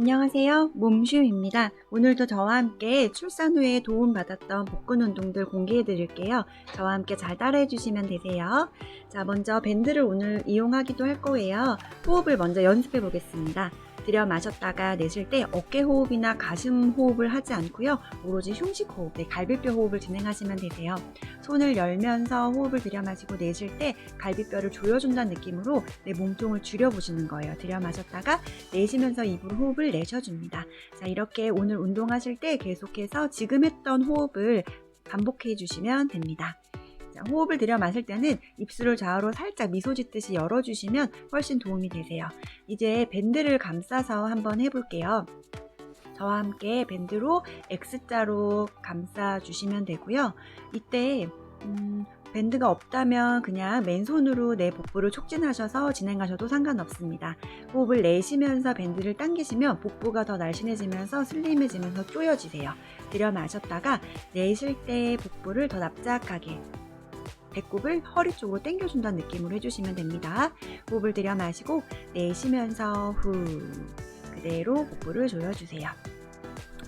안녕하세요. 몸슈입니다. 오늘도 저와 함께 출산 후에 도움받았던 복근 운동들 공개해 드릴게요. 저와 함께 잘 따라해 주시면 되세요. 자, 먼저 밴드를 오늘 이용하기도 할 거예요. 호흡을 먼저 연습해 보겠습니다. 들여 마셨다가 내쉴 때 어깨 호흡이나 가슴 호흡을 하지 않고요. 오로지 흉식 호흡, 네, 갈비뼈 호흡을 진행하시면 되세요. 손을 열면서 호흡을 들여 마시고 내쉴 때 갈비뼈를 조여준다는 느낌으로 내 몸통을 줄여보시는 거예요. 들여 마셨다가 내쉬면서 입으로 호흡을 내셔줍니다. 자, 이렇게 오늘 운동하실 때 계속해서 지금 했던 호흡을 반복해 주시면 됩니다. 자, 호흡을 들여 마실 때는 입술을 좌우로 살짝 미소 짓듯이 열어주시면 훨씬 도움이 되세요. 이제 밴드를 감싸서 한번 해볼게요. 저와 함께 밴드로 X자로 감싸주시면 되고요. 이때 음, 밴드가 없다면 그냥 맨손으로 내 복부를 촉진하셔서 진행하셔도 상관없습니다. 호흡을 내쉬면서 밴드를 당기시면 복부가 더 날씬해지면서 슬림해지면서 쪼여지세요. 들여 마셨다가 내쉴 때 복부를 더 납작하게 배꼽을 허리 쪽으로 당겨준다는 느낌으로 해주시면 됩니다. 호흡을 들여 마시고 내쉬면서 후 그대로 복부를 조여주세요.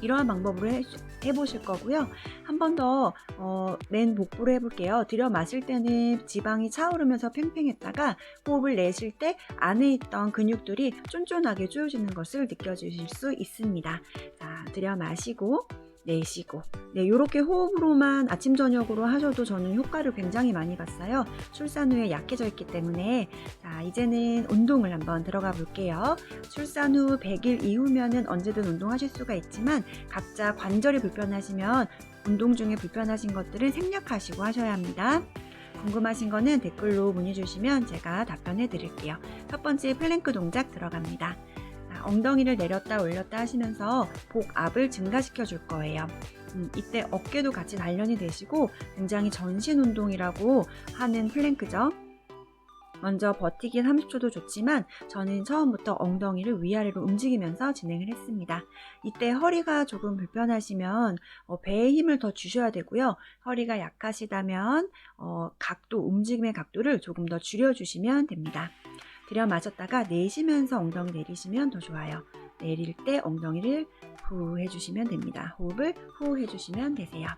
이러한 방법으로 해, 해보실 거고요. 한 번더 어, 맨 복부로 해볼게요. 들여 마실 때는 지방이 차오르면서 팽팽했다가 호흡을 내쉴 때 안에 있던 근육들이 쫀쫀하게 조여지는 것을 느껴주실 수 있습니다. 자, 들여 마시고 내쉬고. 네 이렇게 호흡으로만 아침 저녁으로 하셔도 저는 효과를 굉장히 많이 봤어요. 출산 후에 약해져 있기 때문에. 자 이제는 운동을 한번 들어가 볼게요. 출산 후 100일 이후면은 언제든 운동하실 수가 있지만 각자 관절이 불편하시면 운동 중에 불편하신 것들은 생략하시고 하셔야 합니다. 궁금하신 거는 댓글로 문의 주시면 제가 답변해 드릴게요. 첫 번째 플랭크 동작 들어갑니다 엉덩이를 내렸다 올렸다 하시면서 복 압을 증가시켜 줄 거예요. 음, 이때 어깨도 같이 단련이 되시고 굉장히 전신 운동이라고 하는 플랭크죠. 먼저 버티기 30초도 좋지만 저는 처음부터 엉덩이를 위아래로 움직이면서 진행을 했습니다. 이때 허리가 조금 불편하시면 어, 배에 힘을 더 주셔야 되고요. 허리가 약하시다면 어, 각도, 움직임의 각도를 조금 더 줄여주시면 됩니다. 들여 마셨다가 내쉬면서 엉덩이 내리시면 더 좋아요. 내릴 때 엉덩이를 후 해주시면 됩니다. 호흡을 후 해주시면 되세요.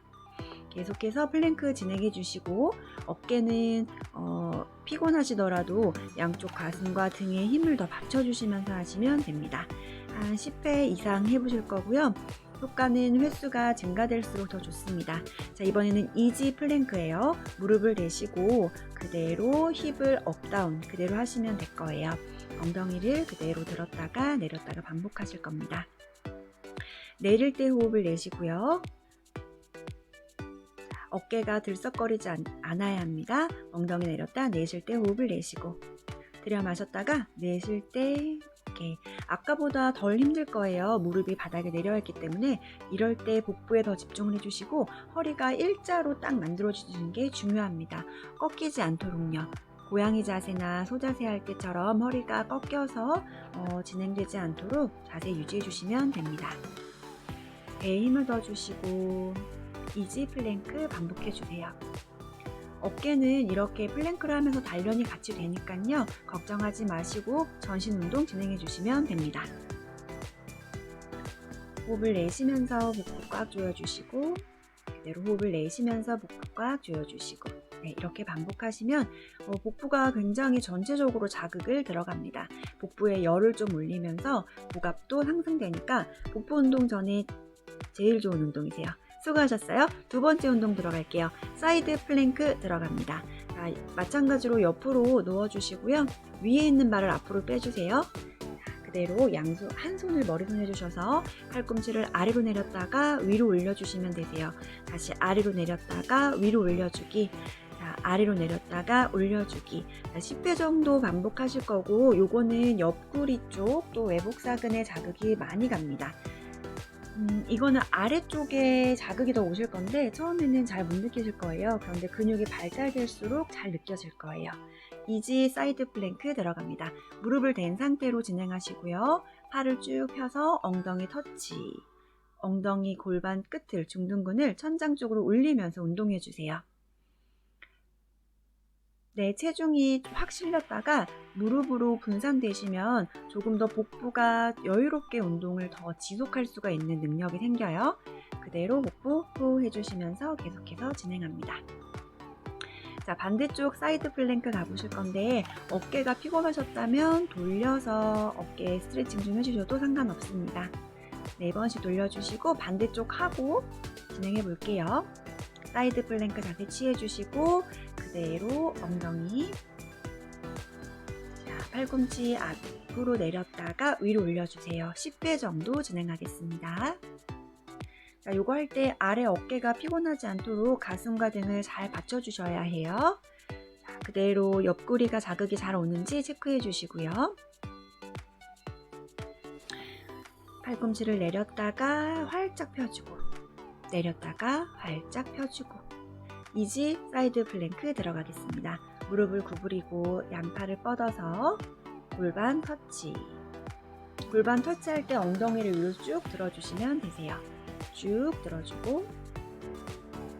계속해서 플랭크 진행해 주시고 어깨는 어, 피곤하시더라도 양쪽 가슴과 등에 힘을 더 받쳐주시면서 하시면 됩니다. 한 10회 이상 해보실 거고요. 효과는 횟수가 증가될수록 더 좋습니다. 자, 이번에는 이지 플랭크예요. 무릎을 대시고 그대로 힙을 업다운 그대로 하시면 될 거예요. 엉덩이를 그대로 들었다가 내렸다가 반복하실 겁니다. 내릴 때 호흡을 내시고요. 어깨가 들썩거리지 않, 아야 합니다. 엉덩이 내렸다 내쉴 때 호흡을 내쉬고 들여 마셨다가 내쉴 때 이렇게 아까보다 덜 힘들 거예요. 무릎이 바닥에 내려와 있기 때문에 이럴 때 복부에 더 집중을 해주시고 허리가 일자로 딱 만들어주시는 게 중요합니다. 꺾이지 않도록요. 고양이 자세나 소자세 할 때처럼 허리가 꺾여서 어, 진행되지 않도록 자세 유지해 주시면 됩니다. 배에 힘을 더 주시고 이지 플랭크 반복해 주세요. 어깨는 이렇게 플랭크를 하면서 단련이 같이 되니까요. 걱정하지 마시고 전신 운동 진행해 주시면 됩니다. 호흡을 내쉬면서 복부 꽉 조여주시고 그대로 호흡을 내쉬면서 복부 꽉 조여주시고 네, 이렇게 반복하시면 어, 복부가 굉장히 전체적으로 자극을 들어갑니다. 복부에 열을 좀 올리면서 복압도 상승되니까 복부 운동 전에 제일 좋은 운동이세요. 수고하셨어요. 두 번째 운동 들어갈게요. 사이드 플랭크 들어갑니다. 자, 마찬가지로 옆으로 누워주시고요. 위에 있는 발을 앞으로 빼주세요. 그대로 양손 한 손을 머리손 해주셔서 팔꿈치를 아래로 내렸다가 위로 올려주시면 되세요. 다시 아래로 내렸다가 위로 올려주기. 자, 아래로 내렸다가 올려주기. 자, 10회 정도 반복하실 거고, 요거는 옆구리 쪽 또 외복사근에 자극이 많이 갑니다. 음, 이거는 아래쪽에 자극이 더 오실 건데 처음에는 잘 못 느끼실 거예요. 그런데 근육이 발달될수록 잘 느껴질 거예요. 이지 사이드 플랭크 들어갑니다. 무릎을 댄 상태로 진행하시고요. 팔을 쭉 펴서 엉덩이 터치. 엉덩이 골반 끝을 중둔근을 천장 쪽으로 올리면서 운동해 주세요. 내 체중이 확 실렸다가 무릎으로 분산되시면 조금 더 복부가 여유롭게 운동을 더 지속할 수가 있는 능력이 생겨요. 그대로 복부 후 해주시면서 계속해서 진행합니다. 자, 반대쪽 사이드 플랭크 가보실 건데 어깨가 피곤하셨다면 돌려서 어깨 스트레칭 좀 해주셔도 상관없습니다. 네 번씩 돌려주시고 반대쪽 하고 진행해 볼게요. 사이드 플랭크 자세 취해주시고 그대로 엉덩이 자, 팔꿈치 앞으로 내렸다가 위로 올려주세요. 10회 정도 진행하겠습니다. 자, 요거 할 때 아래 어깨가 피곤하지 않도록 가슴과 등을 잘 받쳐주셔야 해요. 자, 그대로 옆구리가 자극이 잘 오는지 체크해 주시고요. 팔꿈치를 내렸다가 활짝 펴주고 내렸다가 활짝 펴주고 이지 사이드 플랭크 들어가겠습니다. 무릎을 구부리고 양팔을 뻗어서 골반 터치 골반 터치할 때 엉덩이를 위로 쭉 들어주시면 되세요. 쭉 들어주고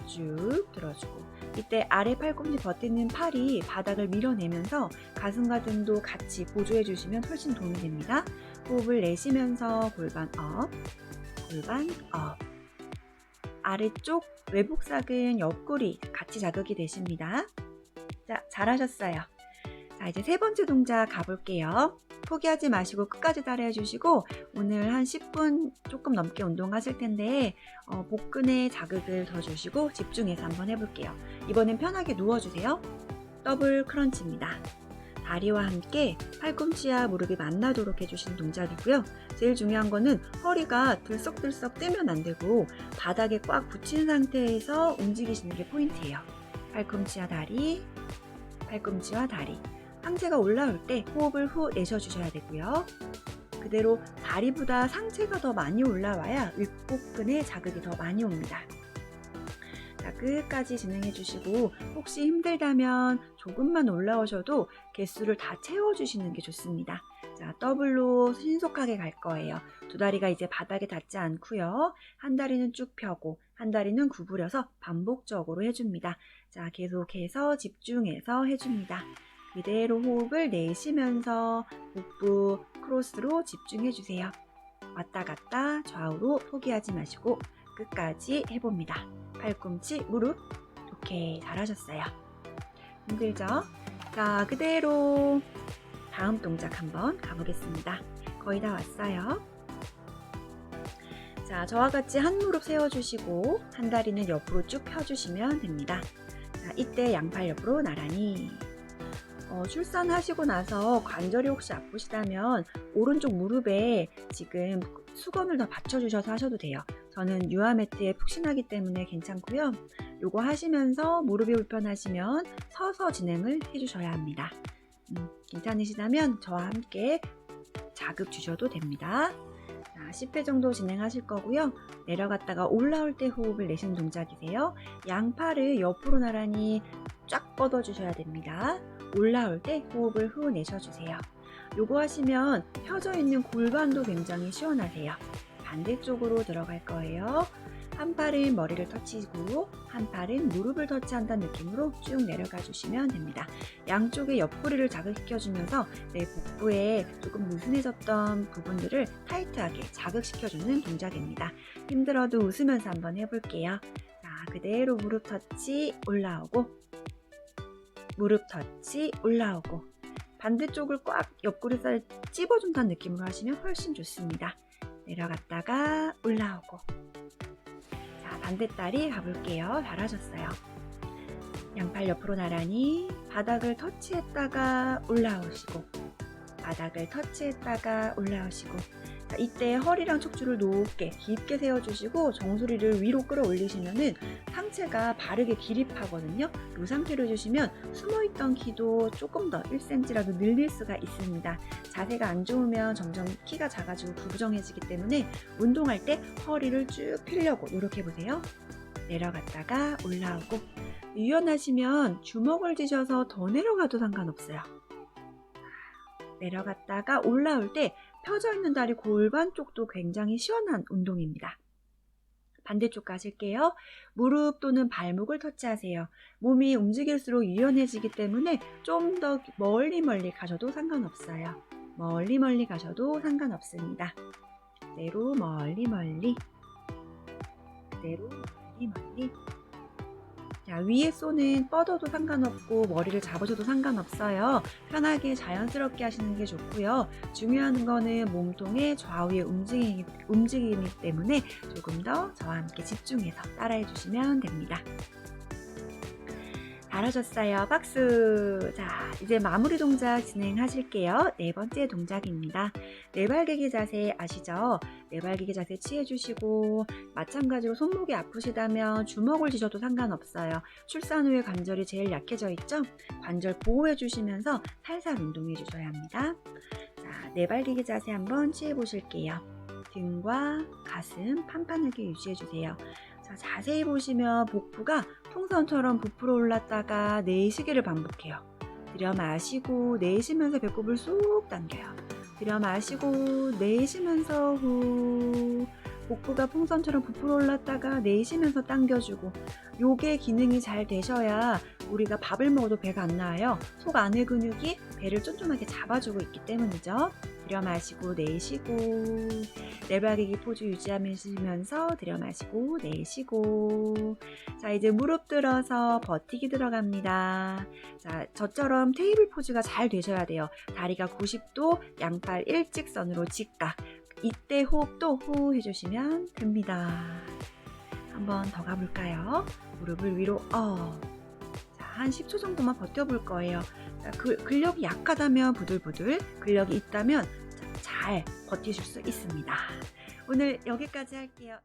쭉 들어주고 이때 아래 팔꿈치 버티는 팔이 바닥을 밀어내면서 가슴과 등도 같이 보조해 주시면 훨씬 도움이 됩니다. 호흡을 내쉬면서 골반 업, 골반 업. 아래쪽 외복삭은 옆구리 같이 자극이 되십니다. 자, 잘하셨어요. 자, 이제 세 번째 동작 가볼게요. 포기하지 마시고 끝까지 따라해 주시고 오늘 한 10분 조금 넘게 운동하실 텐데 어, 복근에 자극을 더 주시고 집중해서 한번 해볼게요. 이번엔 편하게 누워주세요. 더블 크런치입니다. 다리와 함께 팔꿈치와 무릎이 만나도록 해주시는 동작이고요. 제일 중요한 거는 허리가 들썩들썩 뜨면 안 되고 바닥에 꽉 붙인 상태에서 움직이시는 게 포인트예요. 팔꿈치와 다리, 팔꿈치와 다리. 상체가 올라올 때 호흡을 후 내쉬어주셔야 되고요. 그대로 다리보다 상체가 더 많이 올라와야 윗복근에 자극이 더 많이 옵니다. 자, 끝까지 진행해 주시고 혹시 힘들다면 조금만 올라오셔도 개수를 다 채워 주시는 게 좋습니다. 자, 더블로 신속하게 갈 거예요. 두 다리가 이제 바닥에 닿지 않고요. 한 다리는 쭉 펴고 한 다리는 구부려서 반복적으로 해줍니다. 자, 계속해서 집중해서 해줍니다. 그대로 호흡을 내쉬면서 복부 크로스로 집중해 주세요. 왔다 갔다 좌우로 포기하지 마시고 끝까지 해봅니다. 팔꿈치, 무릎. 오케이, 잘하셨어요. 힘들죠? 자, 그대로 다음 동작 한번 가보겠습니다. 거의 다 왔어요. 자, 저와 같이 한 무릎 세워주시고 한 다리는 옆으로 쭉 펴주시면 됩니다. 자, 이때 양팔 옆으로 나란히 어, 출산하시고 나서 관절이 혹시 아프시다면 오른쪽 무릎에 지금 수건을 더 받쳐주셔서 하셔도 돼요. 저는 유아 매트에 푹신하기 때문에 괜찮고요. 요거 하시면서 무릎이 불편하시면 서서 진행을 해주셔야 합니다. 음, 괜찮으시다면 저와 함께 자극 주셔도 됩니다. 자, 10회 정도 진행하실 거고요. 내려갔다가 올라올 때 호흡을 내쉬는 동작이세요. 양팔을 옆으로 나란히 쫙 뻗어 주셔야 됩니다. 올라올 때 호흡을 후 내쉬어주세요. 요거 하시면 펴져 있는 골반도 굉장히 시원하세요. 반대쪽으로 들어갈 거예요. 한 팔은 머리를 터치고 한 팔은 무릎을 터치한다는 느낌으로 쭉 내려가 주시면 됩니다. 양쪽의 옆구리를 자극시켜주면서 내 복부에 조금 느슨해졌던 부분들을 타이트하게 자극시켜주는 동작입니다. 힘들어도 웃으면서 한번 해볼게요. 자, 그대로 무릎 터치 올라오고 무릎 터치 올라오고 반대쪽을 꽉 옆구리살 찝어준다는 느낌으로 하시면 훨씬 좋습니다. 내려갔다가 올라오고 자 반대다리 가볼게요. 잘하셨어요. 양팔 옆으로 나란히 바닥을 터치했다가 올라오시고 바닥을 터치했다가 올라오시고 자, 이때 허리랑 척추를 높게 깊게 세워주시고 정수리를 위로 끌어올리시면은 상체가 바르게 기립하거든요. 이 상태로 해주시면 숨어있던 키도 조금 더 1cm라도 늘릴 수가 있습니다. 자세가 안 좋으면 점점 키가 작아지고 구부정해지기 때문에 운동할 때 허리를 쭉 펴려고 노력해보세요. 내려갔다가 올라오고 유연하시면 주먹을 쥐셔서 더 내려가도 상관없어요. 내려갔다가 올라올 때 펴져 있는 다리 골반 쪽도 굉장히 시원한 운동입니다. 반대쪽 가실게요. 무릎 또는 발목을 터치하세요. 몸이 움직일수록 유연해지기 때문에 좀 더 멀리 멀리 가셔도 상관없어요. 멀리 멀리 가셔도 상관없습니다. 그대로 멀리 멀리 그대로 멀리 멀리 자, 위에 손은 뻗어도 상관없고 머리를 잡으셔도 상관없어요. 편하게 자연스럽게 하시는 게 좋고요. 중요한 거는 몸통의 좌우의 움직임이, 움직임이기 때문에 조금 더 저와 함께 집중해서 따라해 주시면 됩니다. 잘하셨어요. 박수. 자, 이제 마무리 동작 진행하실게요. 네 번째 동작입니다. 네발기기 자세 아시죠? 네발기기 자세 취해주시고, 마찬가지로 손목이 아프시다면 주먹을 쥐셔도 상관없어요. 출산 후에 관절이 제일 약해져 있죠? 관절 보호해주시면서 살살 운동해주셔야 합니다. 자, 네발기기 자세 한번 취해보실게요. 등과 가슴 판판하게 유지해주세요. 자, 자세히 보시면 복부가 풍선처럼 부풀어 올랐다가 내쉬기를 반복해요. 들여 마시고 내쉬면서 배꼽을 쏙 당겨요. 들여 마시고 내쉬면서 후 복부가 풍선처럼 부풀어 올랐다가 내쉬면서 당겨주고 요게 기능이 잘 되셔야 우리가 밥을 먹어도 배가 안 나와요. 속 안의 근육이 배를 쫀쫀하게 잡아주고 있기 때문이죠. 들여 마시고 내쉬고 내발기기 포즈 유지하면서 들여 마시고 내쉬고 자 이제 무릎 들어서 버티기 들어갑니다. 자 저처럼 테이블 포즈가 잘 되셔야 돼요. 다리가 90도 양팔 일직선으로 직각 이때 호흡도 후 해주시면 됩니다. 한번 더 가볼까요? 무릎을 위로 업. 자, 한 10초 정도만 버텨볼 거예요. 자, 그, 근력이 약하다면 부들부들, 근력이 있다면 잘 버티실 수 있습니다. 오늘 여기까지 할게요.